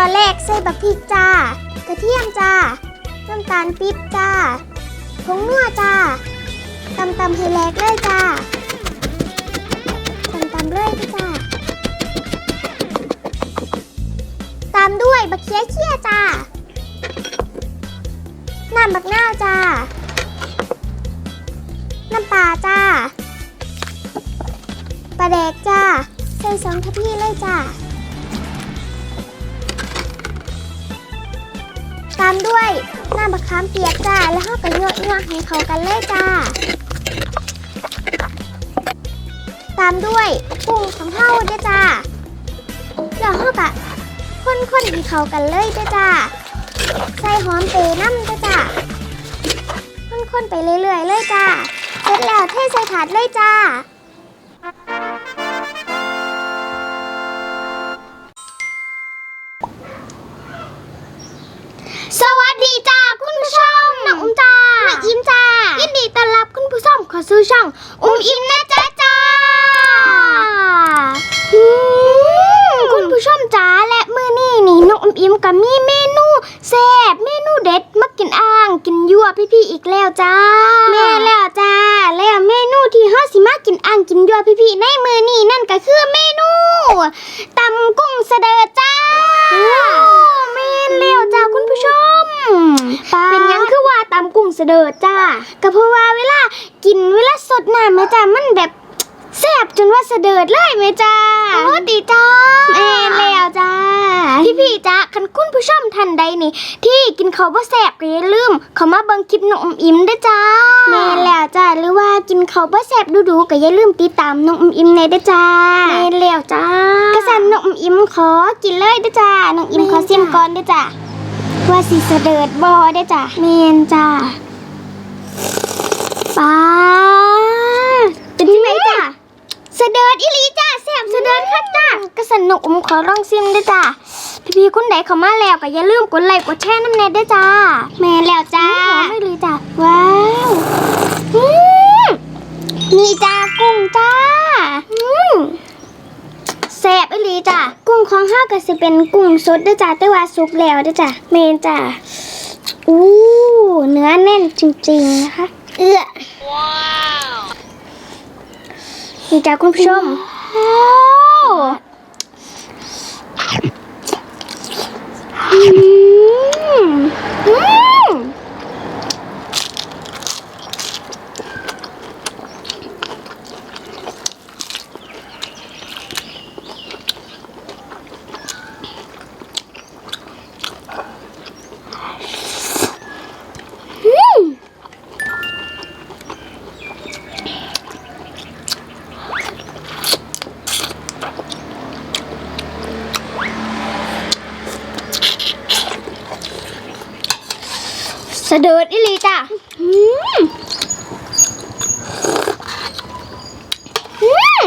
อนแรกใส่บักพริกจ้า กระเทียมจ้า น้ำตาลปิ๊บจ้าผงนัวจ้าตำตำให้แหลกเลยจ้าตำตำเลยจ้าตามด้วยบักเคี้ยเคี้ยจ้าน้ำบักนาจ้า น้ำปลาจ้าปลาแดกจ้า ใส่สองทัพพี่เลยจ้า ตามด้วยน้ำมะขามเปียกจ้า แล้วห้ากันเยอะๆให้เขากันเลยจ้า ตามด้วยกุ้งของเฮาด้วยจ้าแล้วห้ากะคนๆให้เขากันเลยด้วยจ้า ใส่หอมเปรย์น้ำด้วยจ้าคนๆไปเรื่อยๆเลยจ้า เสร็จแล้วเทใส่ถาดเลยจ้า ช่อง อุ้มอิมนะจ้าจ้าอืมคุณผู้ชมจ้าและมื้อนี้นี่น้องอุ้มอิมก็มีเมนูแซ่บเมนูเด็ดมากินอ่างกินยั่วพี่ๆอีกแล้วจ้าแม่แล้วจ้าแล้วเมนูที่เฮาสิมากินอ่างกินยั่วพี่ๆในมื้อนี้นั่นก็คือเมนูตำกุ้งเสดอจ้าแม่นแล้วจ้าคุณผู้ชมเป็นหยังคือว่าตำกุ้งเสดอจ้าก็เพราะว่าเวลา กินเวลาสดน้ำแม่จ้ามันแบบแซ่บจนว่าเสดิร์ดเลยแม่จ้าโอ้ดีจ้าแม่นแล้วจ้าพี่พี่ๆจ้าคันคุณผู้ชมท่านใดนี่ ที่กินเขาวบ่แซ่บก็อย่าลืม เขามาเบิ่งคลิปน้องอมอิมด้วยจ้าแม่นแล้วจ้าหรือว่ากินเขาวบ่แซ่บดูๆก็อย่าลืมติดตามน้องอมอิมในด้วยจ้าแม่นแล้วจ้ากระสันน้องอมอิมขอกินเลยด้วยจ้าน้องอิมขอซิมก่อนด้วยจ้าว่าสิเสดิร์ดบอได้จ้ะเมนจ้า ป้าเป็นที่ไหนจ้ะเสดิร์ดอีหลีจ้าแซ่บเสดิร์ดคักจ้ากระสนุกผมขอลองซิมด้วยจ้าพี่พี่ๆคนไหนเข้ามาแล้วก็อย่าลืมกดไลค์กดแชร์น้ำเน็ตด้วยจ้าแม่แล้วจ้าหอมไม่เลยจ้าว้าวอืมนี่จ้ากุ้งจ้าอืมแซ่บอีหลีจ้ะกุ้งของห้าก็สิเป็นกุ้งสดเด้วยจ้ะแต่ว่าสุกแล้วเด้วยจ้ะเมนจ้ะอู้เนื้อแน่นจริงๆนะคะ เอื้อนี่จ้ะคุณผู้ชมอืมอืม เสดิร์ดอีหลีจ้ะอืมอืม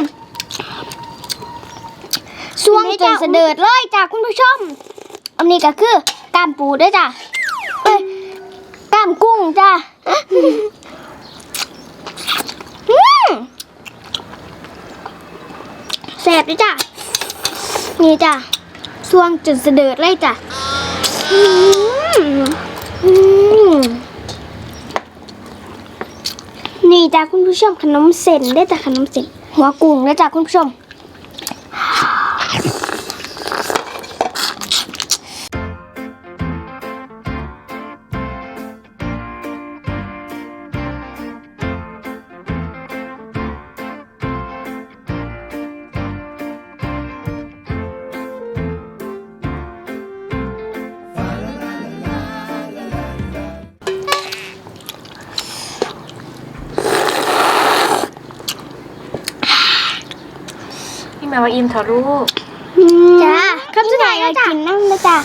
สวงจนเสดิร์ดเลยจ้ะคุณผู้ชม อันนี้ก็คือกล้ามปูด้วยจ้ะเอ้ยกล้ามกุ้งจ้ะอืมแสบด้วยจ้ะ นี่จ้ะสวงจนเสดิร์ดเลยจ้ะอืมอืม นี่จ้าคุณผู้ชมขนมเส้นได้จากขนมเส้นหัวกุ้งได้จ้ะคุณผู้ชม แมวว่าอิ่มเถอะลูกจ้าคำสุดท้ายก็กินน้ำนะจ้า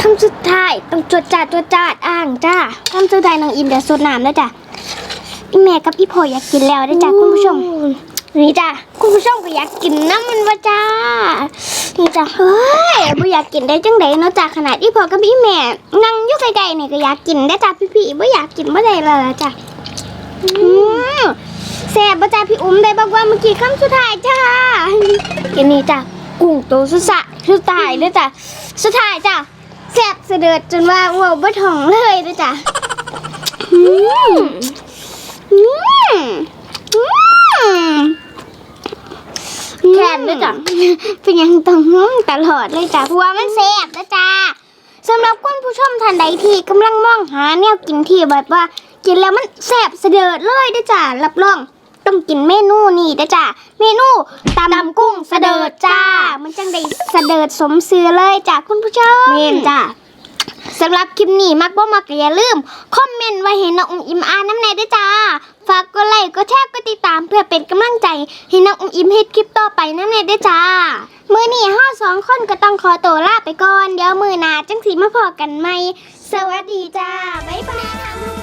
คำสุดท้ายต้องจวดจาดจวดจาดอ่างจ้าคำสุดท้ายน้องอิมเดี๋ยวสดน้ำนะจ้าอีแม่กับพี่พ่ออยากกินแล้วนะจ้าคุณผู้ชมนี่จ้าคุณผู้ชมก็อยากกินน้ำมันวะจ้านี่จ้าเฮ้ยบ่อยากกินได้จังไดเนาะจ้าขนาดที่พ่อกับพี่แม่นั่งอยู่ไกลๆเนี่ยก็อยากกินได้จ้าพี่ๆบ่อยากกินบ่ได้เลยล่ะจ้าอืม แซ่บบ่จ้าพี่อุ้มได้บอกว่าเมื่อกี้คำสุดท้ายจ้ากินนี่จ้ะกุ้งตัวสุดสะสุดตายเลยจ้ะสุดท้ายจ้ะแซ่บเสด็จจนว่าเว่าบ่ถ่องเลยเด้อจ้ะอืมอืมอืมแค่นเด้จ้ะเป็นยังต้องง้มตลอดเลยจ้ะเพราะว่ามันแซ่บเด้อจ้ะสำหรับคุณผู้ชมท่านใดที่กำลังมองหาแนวกินที่แบบว่ากินแล้วมันแซบเสด็จเลยด้จ้ะรับรอง ต้องกินเมนูนี่เด้อจ้ะเมนูตำกุ้งเสด็จจ้า มันจังได้เสด็จสมซื้อเลยจ้ะคุณผู้ชมเมนจ้ะสำหรับคลิปนี้มักบ่มักก็อย่าลืม คอมเมนต์ไว้ให้น้องอุ้มอิมอ่านน้ำในด้วยจ้า ฝากกดไลค์กดแชร์กดติดตามเพื่อเป็นกำลังใจ ให้น้องอุ้มอิมเฮ็ดคลิปต่อไปน้ำในด้วยจ้า มื้อนี้ห้าสองคนก็ต้องขอตัวลาไปก่อน เดี๋ยวมื้อหน้าจังสีมาพอกันใหม่สวัสดีจ้า บ๊ายบาย